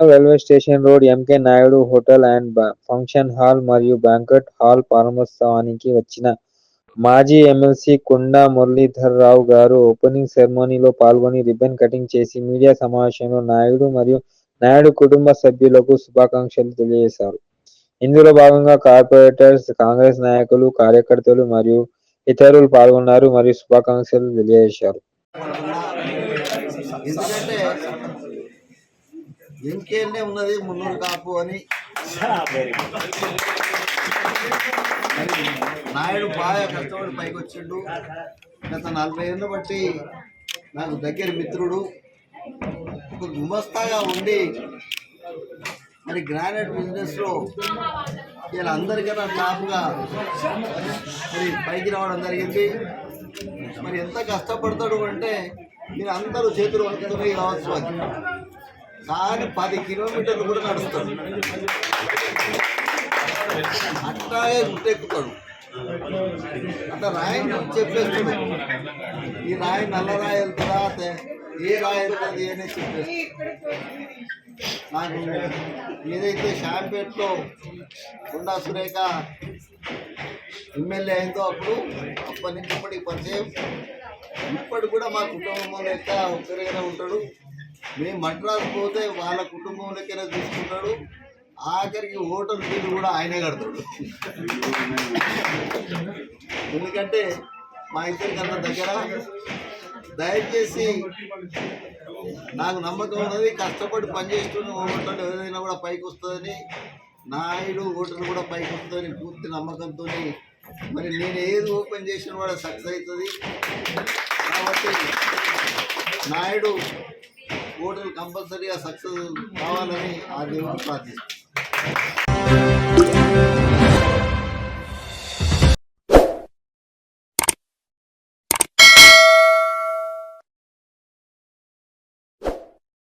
Railway station road MK Naidu hotel and function hall మరియు banquet hall ప్రారంభోత్సవానికి వచ్చిన మాజీ ఎమ్మెల్సీ కుండా మురళీధర్ రావు గారు ఓపెనింగ్ సెరమోనీలో పాల్గొని రిబ్బన్ కటింగ్ చేసి మీడియా సమావేశంలో నాయుడు మరియు నాయుడు కుటుంబ సభ్యులకు శుభాకాంక్షలు తెలియజేశారు. ఇందులో భాగంగా కార్పొరేటర్స్ కాంగ్రెస్ నాయకులు కార్యకర్తలు మరియు ఇతరులు పాల్గొన్నారు మరియు శుభాకాంక్షలు తెలియజేశారు. ఎంకేనే ఉన్నది? మున్నూరు కాపు అని. నాయుడు బాగా కష్టపడి పైకి వచ్చిండు. గత నలభై ఏళ్ళు బట్టి నాకు దగ్గర మిత్రుడు ఒక గుమస్తాగా ఉండి మరి గ్రానైట్ బిజినెస్లో ఇలా అందరికన్నా టాప్గా మరి పైకి రావడం జరిగింది. మరి ఎంత కష్టపడతాడు అంటే మీరు అందరూ చేతులు పట్టుకుని కావచ్చు అది. కానీ పది కిలోమీటర్లు కూడా నడుస్తాడు. అట్లాగే గుట్టెక్కుతాడు అట్లా రాయి గురించి చెప్పేస్తాడు. ఈ రాయి నల్ల రాయి వెళ్తుందా ఏ రాయి వెళ్తుంది అని చెప్పేస్తాడు. నాకు ఏదైతే షాంపేట్లో గుండా సురేఖ ఎమ్మెల్యే అయిందో అప్పుడు అప్పటి నుంచి ఇప్పటికి పరిచయం. ఇప్పటికి కూడా మా కుటుంబంలో లెక్క ఒక్కరిగానే ఉంటాడు. మేము మద్రాసు పోతే వాళ్ళ కుటుంబం లెక్కనే తీసుకుంటాడు. ఆఖరికి హోటల్ బిల్లు కూడా ఆయనే కడతాడు. ఎందుకంటే మా ఇద్దరికి అంత దగ్గర దయచేసి నాకు నమ్మకం ఉన్నది కష్టపడి పనిచేస్తున్న హోటల్ ఏదైనా కూడా పైకి వస్తుందని నాయుడు హోటల్ కూడా పైకి వస్తుందని పూర్తి నమ్మకంతో మరి నేను ఏది ఓపెన్ చేసిన కూడా సక్సెస్ అవుతుంది. కాబట్టి నాయుడు హోటల్ కంపల్సరీగా సక్సెస్ కావాలని ఆ దేవుడు ప్రార్థిస్తాను